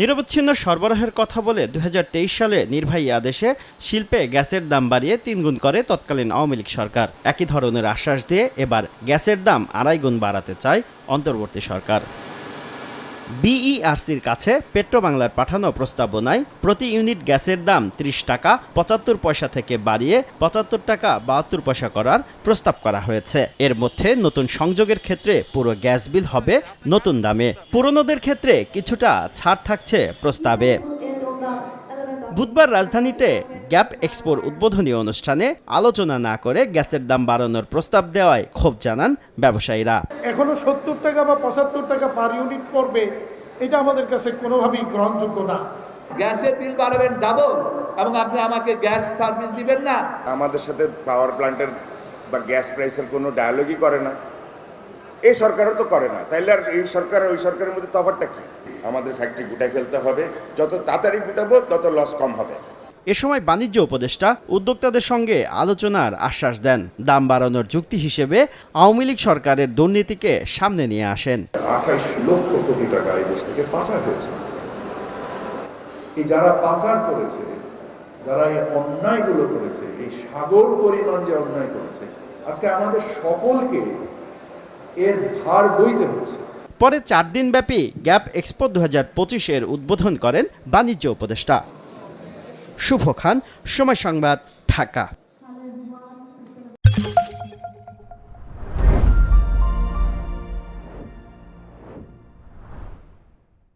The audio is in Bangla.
নিরবচ্ছিন্ন সরবরাহের কথা বলে দু হাজার তেইশ সালে নির্বাহী আদেশে শিল্পে গ্যাসের দাম বাড়িয়ে তিনগুণ করে তৎকালীন আওয়ামী লীগ সরকার। একই ধরনের আশ্বাস দিয়ে এবার গ্যাসের দাম আড়াই গুণ বাড়াতে চায় অন্তর্বর্তী সরকার। বিইআরসির কাছে পেট্রোবাংলার পাঠানো প্রস্তাবনায় প্রতি ইউনিট গ্যাসের দাম ত্রিশ টাকা, পঁচাত্তর পয়সা থেকে বাড়িয়ে পঁচাত্তর টাকা, বাহাত্তর পয়সা করার প্রস্তাব করা হয়েছে। এর মধ্যে নতুন সংযোগের ক্ষেত্রে পুরো গ্যাস বিল হবে নতুন দামে। পুরনোদের ক্ষেত্রে কিছুটা ছাড় থাকছে প্রস্তাবে। বুধবার রাজধানীতে গ্যাপ এক্সপোর উদ্বোধনী অনুষ্ঠানে আলোচনা না করে গ্যাসের দাম বাড়ানোর প্রস্তাব দেওয়ায় ক্ষোভ জানান ব্যবসায়ীরা। এখনও সত্তর টাকা বা পঁচাত্তর টাকা পার ইউনিট পড়বে এটা আমাদের কাছে কোনোভাবেই গ্রহণযোগ্য না। গ্যাসের বিল বাড়াবেন ডাবল এবং আপনি আমাকে গ্যাস সার্ভিস দিবেন না। আমাদের সাথে পাওয়ার প্ল্যান্টের বা গ্যাস প্রাইসের কোনো ডায়ালগই করে না। এই সরকারও তো করে না। তাইলে আর এই সরকার ওই সরকারের মধ্যে তফাৎটা কি? আমাদের ফ্যাক্টরি গুটাই ফেলতে হবে। যত তাড়াতাড়ি গুটাবো তত লস কম হবে। এ সময় বাণিজ্য উপদেষ্টা উদ্যোক্তাদের সঙ্গে আলোচনার আশ্বাস দেন। দাম বাড়ানোর যুক্তি হিসেবে আওয়ামী লীগ সরকারের দুর্নীতিকে সামনে নিয়ে আসেন। আঠাইশ লক্ষ কোটি টাকা এই দেশ থেকে পাচার হয়েছে। এই যারা পাচার করেছে যারা এই অন্যায়গুলো করেছে এই সাগর পরিমাণ যে অন্যায় করেছে আজকে আমাদের সকলকে এর ভার বইতে হচ্ছে। পরে চার দিনব্যাপী গ্যাপ এক্সপো দু হাজার পঁচিশের উদ্বোধন করেন বাণিজ্য উপদেষ্টা। শুভ খান সময় সংবাদ ঢাকা।